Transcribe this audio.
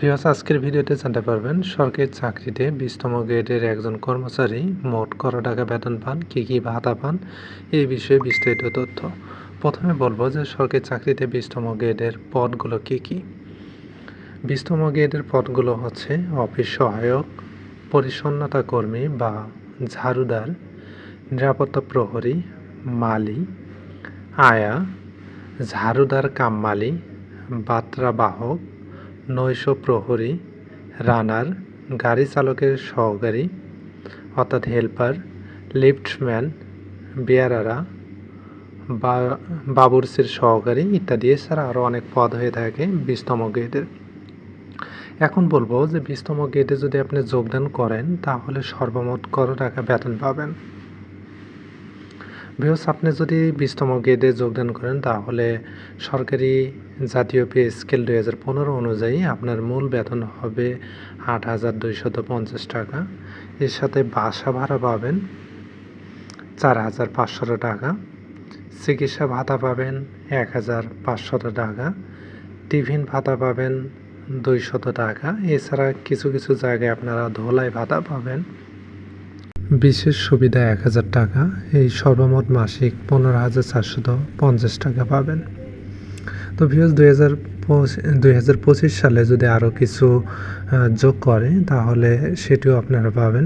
Viewers, আজকের ভিডিওতে জানতে পারবেন, সরকারি চাকরিতে বিশতম গ্রেডের একজন কর্মচারী মোট কত টাকা বেতন পান, কী কী ভাতা পান, এই বিষয়ে বিস্তারিত তথ্য। প্রথমে বলব যে সরকারি চাকরিতে বিশতম গ্রেডের পদগুলো কী কী? বিশতম গ্রেডের পদগুলো হচ্ছে অফিস সহায়ক, পরিচ্ছন্নতা কর্মী বা ঝাড়ুদার, নিরাপত্তা প্রহরী মালি আয়া, ঝাড়ুদার কাম মালি বাত্রা বাহক নৈশ প্রহরী, রানার, গাড়ি চালকের সহকারী, অর্থাৎ হেল্পার, লিফটম্যান, বেয়ারারা, বা বাবুর্চির সহকারী ইত্যাদি। এছাড়া আরও অনেক পদ হয়ে থাকে বিশতম গ্রেডের এখন বলব যে বিশতম গ্রেডে যদি আপনি যোগদান করেন, তাহলে সর্বমোট কত টাকা বেতন পাবেন? বিকজ আপনি যদি বিশতম গ্রেডে যোগদান করেন, তাহলে সরকারি জাতীয় পে স্কেল দুই হাজার পনেরো অনুযায়ী আপনার মূল বেতন হবে আট হাজার দুইশত পঞ্চাশ টাকা। এর সাথে বাসা ভাড়া পাবেন চার হাজার পাঁচশত টাকা। চিকিৎসা ভাতা পাবেন এক হাজার পাঁচশত টাকা। টিফিন ভাতা পাবেন দুইশত টাকা। এছাড়া কিছু কিছু জায়গায় আপনারা ধোলাই ভাতা পাবেন। বিশেষ সুবিধা এক হাজার টাকা। এই সর্বমোট মাসিক পনেরো হাজার চারশত পঞ্চাশ টাকা পাবেন। তো ভিউজ দুই হাজার দুই হাজার পঁচিশ সালে যদি আরও কিছু যোগ করে, তাহলে সেটিও আপনারা পাবেন।